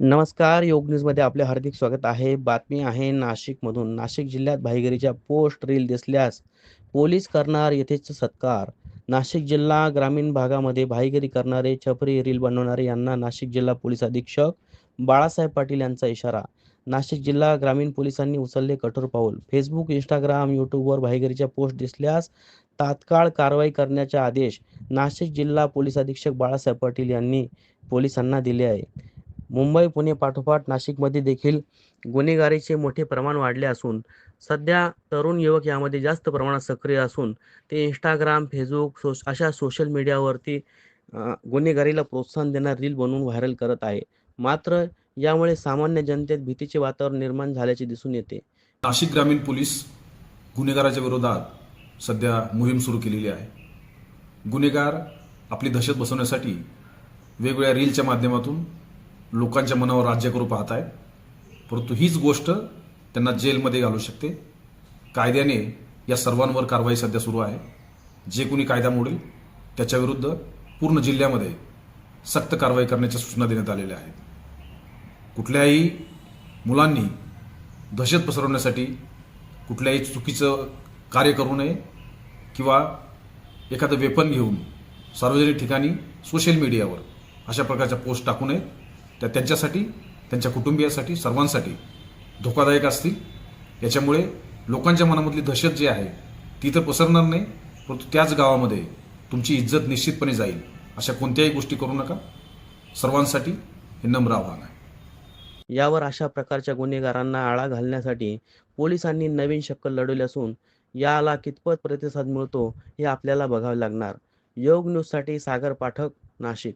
नमस्कार योग न्यूजमध्ये आपले हार्दिक स्वागत आहे. बातमी आहे नाशिकमधून. नाशिक जिल्ह्यात भाईगिरीच्या पोस्ट रील दिसल्यास पोलीस करणार यथेच सत्कार. नाशिक जिल्हा ग्रामीण भागामध्ये भाईगिरी करणारे छपरी रील बनवणारे यांना नाशिक जिल्हा पोलीस अधीक्षक बाळासाहेब पाटील यांचा इशारा. नाशिक जिल्हा ग्रामीण पोलिसांनी उचलले कठोर पाऊल. फेसबुक इंस्टाग्राम यूट्यूबवर भाईगिरीच्या पोस्ट दिसल्यास तात्काळ कारवाई करण्याचे आदेश नाशिक जिल्हा पोलीस अधीक्षक बाळासाहेब पाटील यांनी पोलिसांना दिले आहे. मुंबई पुणे पाठोपाठ नाशिकमध्ये देखील गुन्हेगारीचे मोठे प्रमाण वाढले असून सध्या तरुण युवक यामध्ये जास्त प्रमाणात सक्रिय असून ते इंस्टाग्राम फेसबुक सोश अशा सोशल मीडियावरती गुन्हेगारीला प्रोत्साहन देणार रील बनवून व्हायरल करत आहे. मात्र यामुळे सामान्य जनतेत भीतीचे वातावरण निर्माण झाल्याचे दिसून येते. नाशिक ग्रामीण पोलीस गुन्हेगाराच्या विरोधात सध्या मोहीम सुरू केलेली आहे. गुन्हेगार आपली दहशत बसवण्यासाठी वेगवेगळ्या रीलच्या माध्यमातून लोकांच्या मनावर राज्य करू पाहत आहे परंतु हीच गोष्ट त्यांना जेलमध्ये घालू शकते. कायद्याने या सर्वांवर कारवाई सध्या सुरू आहे. जे कोणी कायदा मोडेल त्याच्याविरुद्ध पूर्ण जिल्ह्यामध्ये सक्त कारवाई करण्याच्या सूचना देण्यात आलेल्या आहेत. कुठल्याही मुलांनी दहशत पसरवण्यासाठी कुठल्याही चुकीचं कार्य करू नये किंवा एखादं वेपन घेऊन सार्वजनिक ठिकाणी सोशल मीडियावर अशा प्रकारच्या पोस्ट टाकू नये. त्या त्यांच्यासाठी त्यांच्या कुटुंबियासाठी सर्वांसाठी धोकादायक असतील. याच्यामुळे लोकांच्या मनामधली दहशत जी आहे ती तर पसरणार नाही परंतु त्याच गावामध्ये तुमची इज्जत निश्चितपणे जाईल अशा कोणत्याही गोष्टी करू नका. सर्वांसाठी हे नम्र आव्हान आहे. यावर अशा प्रकारच्या गुन्हेगारांना आळा घालण्यासाठी पोलिसांनी नवीन शक्कल लढवली असून याला कितपत प्रतिसाद मिळतो हे आपल्याला बघावे लागणार. योग न्यूजसाठी सागर पाठक नाशिक.